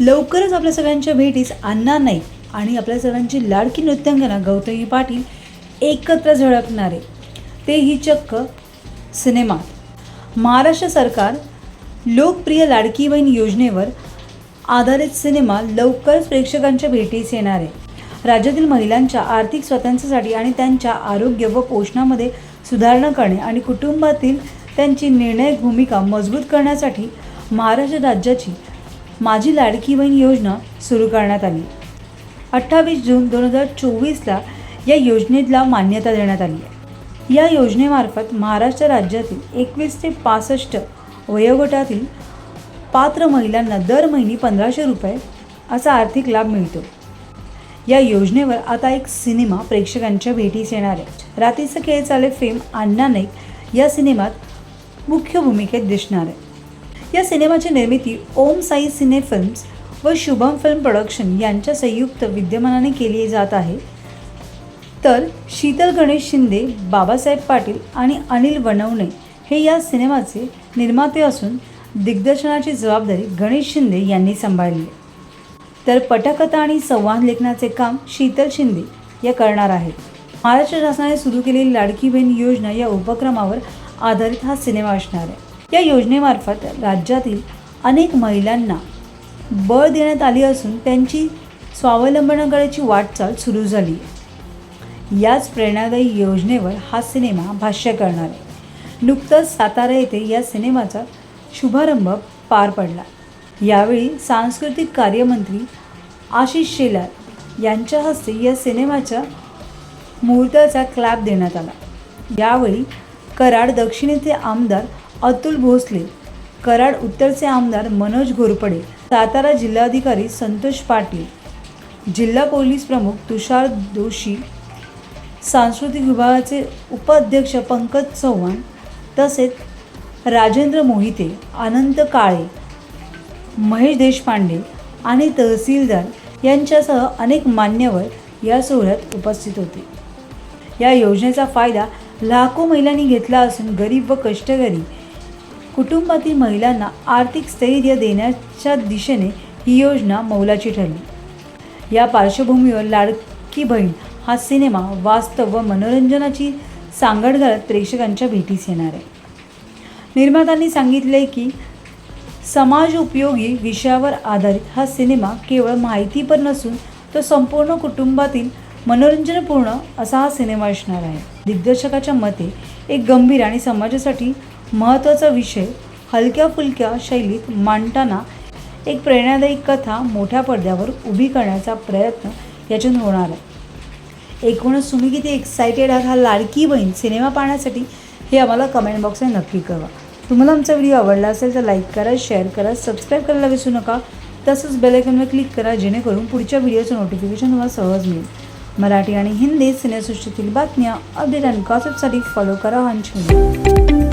लवकरच आपल्या सगळ्यांच्या भेटीस अण्णा नाईक आणि आपल्या सगळ्यांची लाडकी नृत्यांगना गौतमी पाटील एकत्र झळकणारे. ते ही चक्क सिनेमात. महाराष्ट्र सरकार लोकप्रिय लाडकी बहीण योजनेवर आधारित सिनेमा लवकरच प्रेक्षकांच्या भेटीस येणार आहे. राज्यातील महिलांच्या आर्थिक स्वातंत्र्यासाठी आणि त्यांच्या आरोग्य व पोषणामध्ये सुधारणा करणे आणि कुटुंबातील त्यांची निर्णायक भूमिका मजबूत करण्यासाठी महाराष्ट्र राज्याची माझी लाडकी बहीण योजना सुरू करण्यात आली. अठ्ठावीस जून दोन हजार चोवीसला या योजनेला मान्यता देण्यात आली आहे. या योजनेमार्फत महाराष्ट्र राज्यातील एकवीस ते पासष्ट वयोगटातील पात्र महिलांना दर महिनी पंधराशे रुपये असा आर्थिक लाभ मिळतो. या योजनेवर आता एक सिनेमा प्रेक्षकांच्या भेटीस येणार आहे. रात्रीचं खेळ चाले फेम अण्णा नाईक या सिनेमात मुख्य भूमिकेत दिसणार आहे. या सिनेमाची निर्मिती ओम साई सिने फिल्म्स व शुभम फिल्म प्रोडक्शन यांच्या संयुक्त विद्यमानाने केली जात आहे. तर शीतल गणेश शिंदे बाबासाहेब पाटील आणि अनिल वनवणे हे या सिनेमाचे निर्माते असून दिग्दर्शनाची जबाबदारी गणेश शिंदे यांनी सांभाळली आहे. तर पटकथा आणि संवाद लेखनाचे काम शीतल शिंदे या करणार आहेत. महाराष्ट्र शासनाने सुरू केलेली लाडकी बहीण योजना या उपक्रमावर आधारित हा सिनेमा असणार आहे. या योजनेमार्फत राज्यातील अनेक महिलांना बळ देण्यात आली असून त्यांची स्वावलंबनाकडेची वाटचाल सुरू झाली याच प्रेरणादायी योजनेवर हा सिनेमा भाष्य करणार आहे. नुकतंच सातारा येथे या सिनेमाचा शुभारंभ पार पडला. यावेळी सांस्कृतिक कार्यमंत्री आशिष शेलार यांच्या हस्ते या सिनेमाच्या मुहूर्ताचा क्लॅप देण्यात आला. यावेळी कराड दक्षिणेचे आमदार अतुल भोसले कराड उत्तरचे आमदार मनोज घोरपडे सातारा जिल्हाधिकारी संतोष पाटील जिल्हा पोलीस प्रमुख तुषार जोशी सांस्कृतिक विभागाचे उपाध्यक्ष पंकज चव्हाण तसेच राजेंद्र मोहिते अनंत काळे महेश देशपांडे आणि तहसीलदार यांच्यासह अनेक मान्यवर या सोहळ्यात उपस्थित होते. या योजनेचा फायदा लाखो महिलांनी घेतला असून गरीब व कष्टकरी कुटुंबातील महिलांना आर्थिक स्थैर्य देण्याच्या दिशेने ही योजना मौलाची ठरली. या पार्श्वभूमीवर लाडकी बहीण हा सिनेमा वास्तव व मनोरंजनाची सांगड घालत प्रेक्षकांच्या भेटीस येणार आहे. निर्मात्यांनी सांगितले की समाज उपयोगी विषयावर आधारित हा सिनेमा केवळ माहितीपर नसून तो संपूर्ण कुटुंबातील मनोरंजनपूर्ण असा हा सिनेमा असणार आहे. दिग्दर्शकाच्या मते एक गंभीर आणि समाजासाठी महत्त्वाचा विषय हलक्या फुलक्या शैलीत मांडताना एक प्रेरणादायी कथा मोठ्या पडद्यावर उभी करण्याचा प्रयत्न याच्यातून होणार आहे. एकूणच तुम्ही किती एक्सायटेड आहात हा लाडकी बहीण सिनेमा पाहण्यासाठी हे आम्हाला कमेंट बॉक्सने नक्की कळवा. तुम्हाला आमचा व्हिडिओ आवडला असेल तर लाईक करा शेअर करा सबस्क्राईब करायला विसरू नका. तसंच बेलायकनवर क्लिक करा जेणेकरून पुढच्या व्हिडिओचं नोटिफिकेशन तुम्हाला सहज मिळेल. मराठी आणि हिंदी सिनेसृष्टीतील बातम्या अपडेट आणि गॉसिपसाठी फॉलो करा आणि